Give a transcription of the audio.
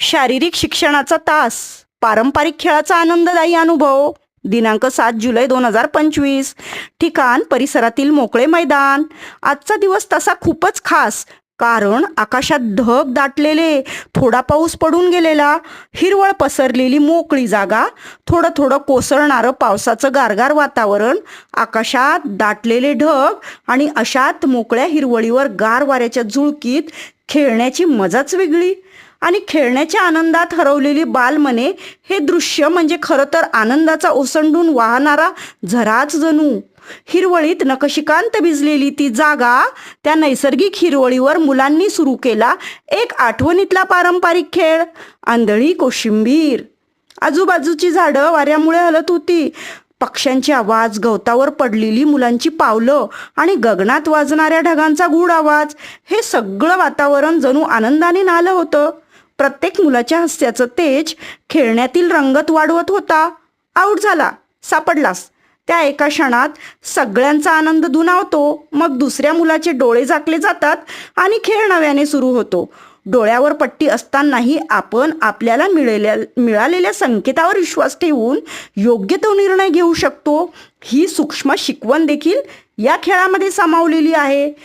शारीरिक शिक्षणाचा तास पारंपरिक खेळाचा आनंददायी अनुभव दिनांक सात जुलै दोन हजार पंचवीस ठिकाण परिसरातील मोकळे मैदान. आजचा दिवस तसा खूपच खास कारण आकाशात ढग दाटलेले थोडा पाऊस पडून गेलेला हिरवळ पसरलेली मोकळी जागा थोडं थोडं कोसळणारं पावसाचं गारगार वातावरण आकाशात दाटलेले ढग आणि अशात मोकळ्या हिरवळीवर गार वाऱ्याच्या झुळकीत खेळण्याची मजाच वेगळी. आणि खेळण्याच्या आनंदात हरवलेली बालमने हे दृश्य म्हणजे खरं तर आनंदाचा ओसंडून वाहणारा झराच जणू. हिरवळीत नकशिकांत भिजलेली ती जागा त्या नैसर्गिक हिरवळीवर मुलांनी सुरू केला एक आठवणीतला पारंपरिक खेळ आंधळी कोशिंबीर. आजूबाजूची झाडं वाऱ्यामुळे हलत होती. पक्ष्यांचे आवाज गवतावर पडलेली मुलांची पावलं आणि गगनात वाजणाऱ्या ढगांचा गूढ आवाज हे सगळं वातावरण जणू आनंदाने नालं होतं. प्रत्येक मुलाच्या हास्याचं तेज खेळण्यातील रंगत वाढवत होता. आऊट झाला. सापडलास. त्या एका क्षणात सगळ्यांचा आनंद धुनावतो मग दुसऱ्या मुलाचे डोळे झाकले जातात आणि खेळ नव्याने सुरू होतो. डोळ्यावर पट्टी असतानाही आपण आपल्याला मिळेल्या मिळालेल्या संकेतावर विश्वास ठेवून योग्य तो निर्णय घेऊ शकतो. ही सूक्ष्म शिकवण देखील या खेळामध्ये सामावलेली आहे.